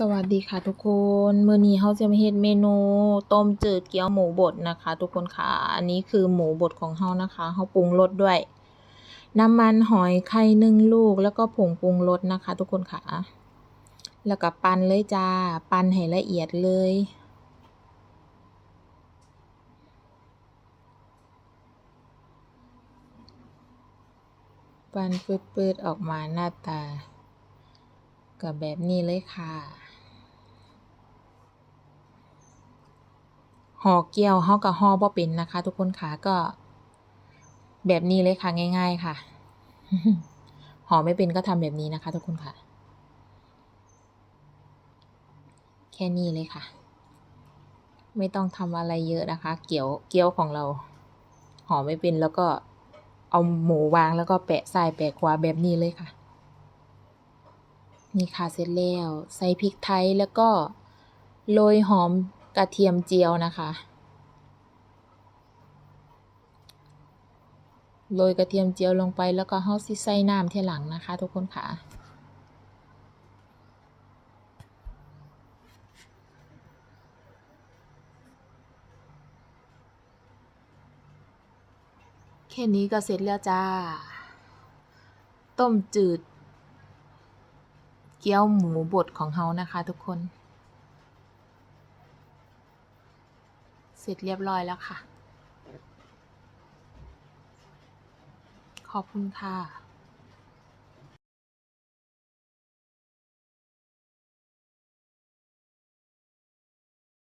สวัสดีค่ะทุกคนมื้อนี้เราจะมาเฮ็ดเมนูต้มจืดเกี๊ยวหมูบดนะคะ ทุกคนค่ะ อันนี้คือหมูบดของเรานะคะเราปรุงรสด้วย น้ำมันหอยไข่หนึ่งลูก แล้วก็ผงปรุงรสนะคะ ทุกคนค่ะ แล้วก็ปั่นเลยจ้า ปั่นให้ละเอียดเลย ปั่นปืดๆออกมาหน้าตาก็แบบนี้เลยค่ะ ห่อเกี๊ยวเราก็ห่อบ่เป็นนะคะ ทุกคนค่ะก็ แบบนี้เลยค่ะง่าย ๆค่ะห่อไม่เป็นก็ทำแบบนี้นะคะ ทุกคนค่ะ แค่นี้เลยค่ะ ไม่ต้องทำอะไรเยอะนะคะ เกี๊ยวเกี๊ยวของเราห่อไม่เป็นแล้วก็เอาหมูวางแล้วก็แปะซ้ายแปะขวาแบบนี้เลยค่ะ นี่ค่ะเสร็จแล้วใส่พริกไทยแล้วก็โรยหอม กระเทียมเจียวนะคะโรยกระเทียมเจียวลงไปแล้วก็เราสิใส่น้ำทีหลังนะคะ ทุกคนค่ะ แค่นี้ก็เสร็จแล้วจ้า ต้มจืด เกี๊ยวหมูบดของเรานะคะทุกคน เสร็จเรียบร้อยแล้วค่ะ ขอบคุณค่ะ